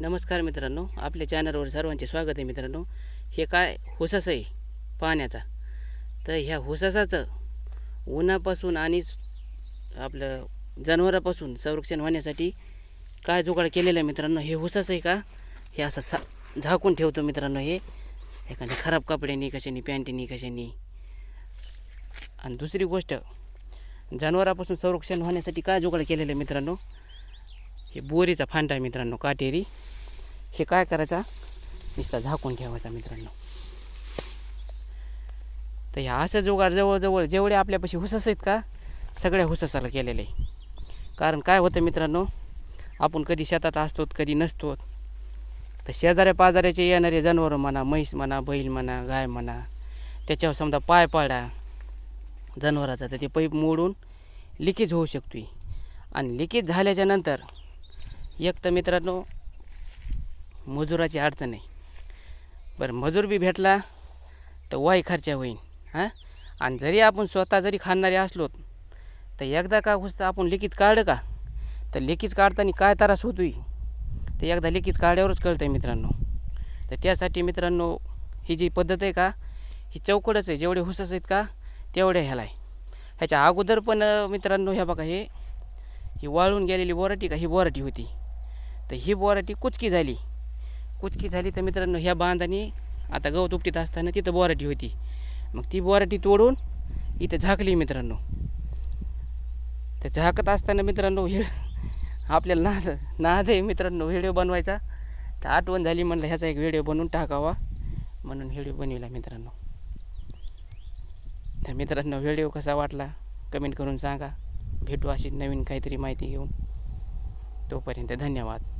नमस्कार मित्रांनो आपल्या चॅनलवर सर्वांचे स्वागत आहे मित्रांनो. हे काय हुसास आहे पाण्याचा? तर ह्या हुसासाचं उन्हापासून आणि आपलं जनावरापासून संरक्षण होण्यासाठी काय जुगाड केलेलं आहे मित्रांनो? हे हुसास आहे का? हे असं सा झाकून ठेवतो मित्रांनो हे. एखाद्या खराब कपड्यांनी कशानी पॅन्टीनी कशानी. आणि दुसरी गोष्ट जनावरापासून संरक्षण होण्यासाठी काय जुगाड केलेलं आहे मित्रांनो? हे बोरीचा फांडा आहे मित्रांनो काटेरी. हे काय करायचा? नुसता झाकून ठेवायचा मित्रांनो. तर ह्या असं जुगाड जवळजवळ जेवढे आपल्यापाशी हुसस आहेत का सगळ्या हुससाला केलेले आहे. कारण काय होतं मित्रांनो आपण कधी शेतात असतो कधी नसतो तर शेजाऱ्या पाजाऱ्याचे येणारे जनावरं म्हणा म्हैस म्हणा बैल म्हणा गाय म्हणा त्याच्यावर समजा पाय पाडा जनावराचा तर ते पाईप मोडून लिकेज होऊ शकतो आणि लिकेज झाल्याच्यानंतर एक तर मित्रांनो मजुराची अडचण आहे. बरं मजूर बी भेटला तर वाई खर्चा होईल हां? आणि जरी आपण स्वतः जरी खाणारे असलो तर एकदा का हुसतं आपण लिकीज काढलं का? तर लिकीज काढताना काय त्रास होतोय? ते एकदा लिकीज काढल्यावरच कळतं आहे मित्रांनो. तर त्यासाठी मित्रांनो ही जी पद्धत आहे का ही चौकडच आहे. जेवढे हुसस आहेत का तेवढे ह्याला आहे ह्याच्या अगोदर पण मित्रांनो ह्या बघा हे ही वाळून गेलेली बोराटी का? ही बोराटी होती. तर ही बोराटी कुचकी झाली. कुचकी झाली तर मित्रांनो ह्या बांधाने आता गवत उपटीत असताना तिथं बोराटी होती. मग ती बोराटी तोडून इथं झाकली मित्रांनो. तर झाकत असताना मित्रांनो हे आपल्याला नाद नाद आहे मित्रांनो व्हिडिओ बनवायचा. तर आठवण झाली म्हणलं ह्याचा एक व्हिडिओ बनवून टाकावा म्हणून व्हिडिओ बनविला मित्रांनो. तर मित्रांनो व्हिडिओ कसा वाटला कमेंट करून सांगा. भेटू अशी नवीन काहीतरी माहिती घेऊन. तोपर्यंत धन्यवाद.